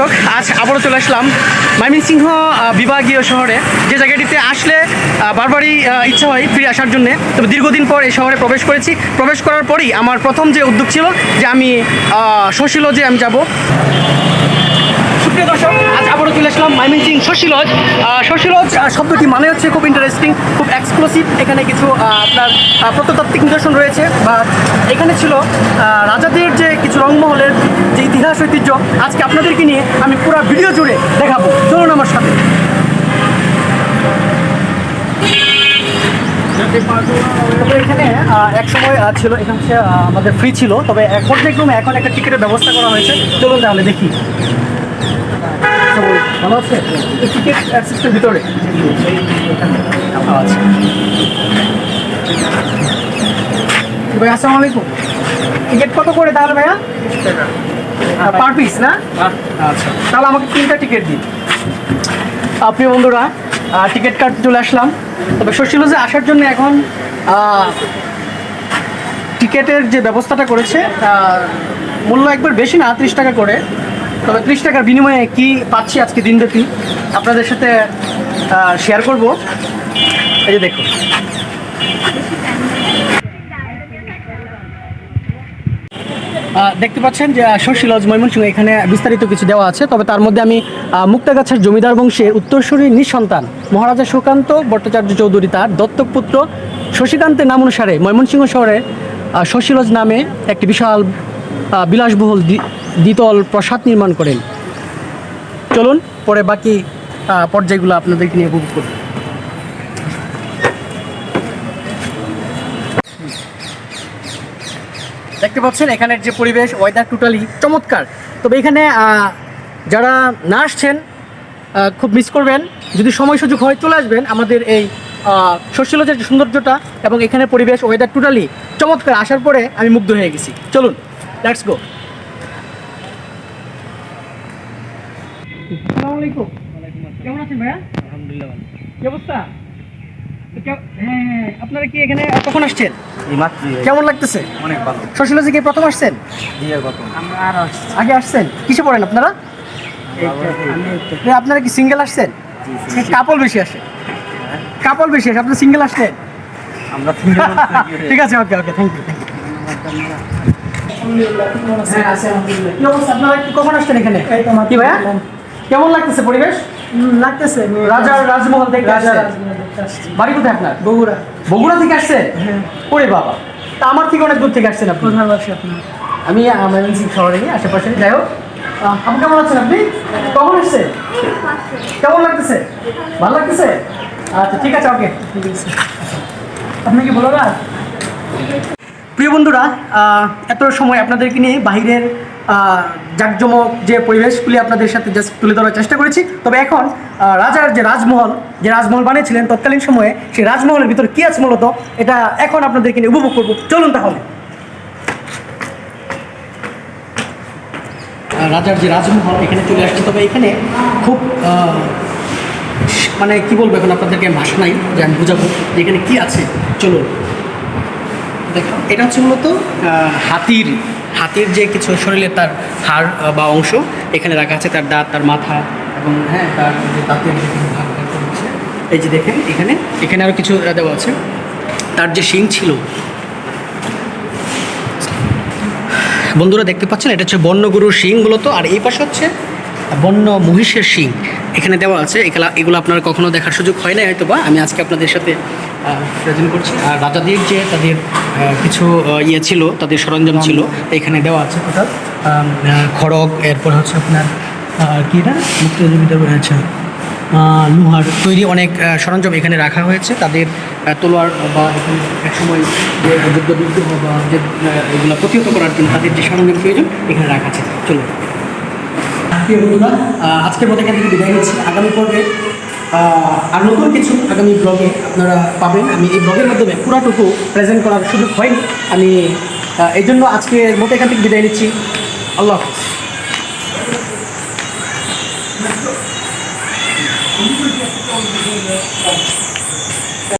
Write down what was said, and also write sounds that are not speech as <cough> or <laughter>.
দর্শক, আজ আবারও চলে আসলাম ময়মনসিংহ বিভাগীয় শহরে। যে জায়গাটিতে আসলে বারবারই ইচ্ছা হয় ফিরে আসার জন্য। তবে দীর্ঘদিন পর এই শহরে প্রবেশ করেছি। প্রবেশ করার পরেই আমার প্রথম যে উদ্যোগ ছিল যে আমি সশিল যে আমি যাব। সুপ্রিয় দর্শক আবারও চলে আসলাম মাইমিনসিং শশী লজ আহ, শশী লজ আহ, শব্দটি মানে হচ্ছে খুব ইন্টারেস্টিং খুব এক্সক্লুসিভ এখানে কিছু আপনার প্রত্নতাত্ত্বিক নিদর্শন রয়েছে। বা এখানে ছিল রাজাদের যে কিছু রংমহলের যে ইতিহাস ঐতিহ্য আজকে আপনাদেরকে নিয়ে আমি পুরো ভিডিও জুড়ে দেখাবো। চলুন আমার সাথে। তবে এখানে এক সময় ছিল এখানে আমাদের ফ্রি ছিল। তবে পর্যায়ক্রমে এখন একটা টিকিটের ব্যবস্থা করা হয়েছে। চলুন তাহলে দেখি। ভালো আছে টিকিট ভিতরে আচ্ছা ভাই আসসালামু আলাইকুম টিকিট কত করে তাহলে ভাইয়া? পার পিস না? আচ্ছা। তাহলে আমাকে তিনটা টিকিট দিন। আপনি বন্ধুরা টিকিট কাটতে চলে আসলাম। তবে শশীলজে আসার জন্য এখন টিকিটের যে ব্যবস্থাটা করেছে মূল্য একবার বেশি না ত্রিশ টাকা করে। তবে ত্রিশ টাকার বিনিময়ে কি পাচ্ছি আজকে দিনব্যাপী আপনাদের সাথে শেয়ার করব। এই যে দেখুন। দেখতে পাচ্ছেন যে শশী লজ ময়মনসিংহ এখানে বিস্তারিত কিছু দেওয়া আছে তবে তার মধ্যে আমি মুক্তাগাছার জমিদার বংশের উত্তরসূরি নিঃসন্তান মহারাজা সুকান্ত ভট্টাচার্য চৌধুরী তার দত্তক পুত্র শশীকান্তের নাম অনুসারে ময়মনসিংহ শহরে আহ, শশী লজ নামে একটি বিশাল বিলাসবহুল দ্বিতল প্রাসাদ নির্মাণ করেন। চলুন, পরে বাকি পর্যায়গুলো আপনাদেরকে নিয়ে উপভোগ করব। দেখতে পাচ্ছেন, এখানের যে পরিবেশ ওয়েদার টোটালি চমৎকার। তবে এখানে যারা না আসছেন খুব মিস করবেন। যদি সময় সুযোগ হয়, চলে আসবেন আমাদের এই শস্যলজের যে সৌন্দর্যটা এবং এখানে পরিবেশ ওয়েদার টোটালি চমৎকার। আসার পরে আমি মুগ্ধ হয়ে গেছি। চলুন লেটস গো আসসালামু আলাইকুম। কেমন আছেন ভাইয়া? আলহামদুলিল্লাহ। কি অবস্থা? হ্যাঁ হ্যাঁ, আপনারা কি এখানে কখন আসছেন? কেমন লাগতেছে? অনেক ভালো। শশীলজে কি প্রথম আসছেন? আগে আসছেন? কিসে পড়েন আপনারা? আপনারা কি সিঙ্গেল আসছেন? কাপল বেশি আসে। কাপল বেশি আসে। আপনি সিঙ্গেল আসছেন আমরা <laughs> ঠিক আছে ওকে ওকে থ্যাংক ইউ কি অবস্থা? আপনারা কখন আসছেন এখানে? কি ভাইয়া? কেমন লাগতেছে পরিবেশ? লাগতেছে রাজার রাজমহল দেখতে রাজা বাড়ি কোথায় আপনার? বগুড়া। বগুড়া থেকে আসছেন ওরে বাবা। তা আমার থেকে অনেক দূর থেকে আসছেন আপনি। কোথায় বাসা আপনার? আমি ময়মনসিং শহরে আশেপাশে। যাই হোক আপনি কেমন আছেন আপনি? কখন এসছেন? কেমন লাগতেছে? ভালো লাগতেছে? আচ্ছা ঠিক আছে ওকে। ঠিক আছে। আপনি কি বলো না? প্রিয় বন্ধুরা এত সময় আপনাদেরকে নিয়ে বাহিরের জাঁকজমক যে পরিবেশগুলি আপনাদের সাথে জাস্ট তুলে ধরার চেষ্টা করেছি। তবে এখন রাজার যে রাজমহল যে রাজমহল বানিয়েছিলেন তৎকালীন সময়ে, সেই রাজমহলের ভিতর কী আছে মূলত? এটা এখন আপনাদেরকে উপভোগ করব। চলুন তাহলে। রাজার যে রাজমহল এখানে চলে আসছে। তবে এখানে খুব মানে কি বলব এখন আপনাদেরকে, ভাষা নাই, যে আমি বুঝাবো যে এখানে কী আছে। চলুন। দেখো, এটা হচ্ছে মূলত হাতির হাতির যে কিছু শরীরের তার হাড় বা অংশ, এখানে রাখা আছে তার দাঁত, তার মাথা এবং হ্যাঁ তার যে দাঁতের যে ভাগ। এই যে দেখেন, এখানে এখানে আরও কিছু দেওয়া আছে তার যে শিং ছিল, বন্ধুরা দেখতে পাচ্ছেন, এটা হচ্ছে বন্যগুরুর শিং মূলত, আর এই পাশে হচ্ছে বন্য মহিষের শিং এখানে দেওয়া আছে। এগুলা এগুলো আপনারা কখনো দেখার সুযোগ হয় না হয়তো বা আমি আজকে আপনাদের সাথে প্রেজেন্ট করছি। আর রাজাদের যে তাদের কিছু ইয়ে ছিল তাদের সরঞ্জাম ছিল এখানে দেওয়া আছে টোটাল। খড়গ এরপর হচ্ছে আপনার আহ, কি এটা? মুক্তিযোদ্ধাদের রয়েছে লোহার তৈরি অনেক সরঞ্জাম এখানে রাখা হয়েছে। তাদের আহ, তলোয়ার বা একসময় যে যুদ্ধ বিগ্রহ বা যে এগুলো প্রতিহত করার জন্য তাদের যে সরঞ্জাম প্রয়োজন এখানে রাখা আছে। চলুন। প্রিয় বন্ধুরা আজকের মতো এখান থেকে বিদায় নিচ্ছি। আগামী পর্বে আর নতুন কিছু আগামী ব্লগে আপনারা পাবেন। আমি এই ব্লগের মাধ্যমে পুরাটুকু প্রেজেন্ট করার সুযোগ হয়নি। আমি এই জন্য আজকের মতো এখান থেকে বিদায় নিচ্ছি। আল্লাহ হাফিজ।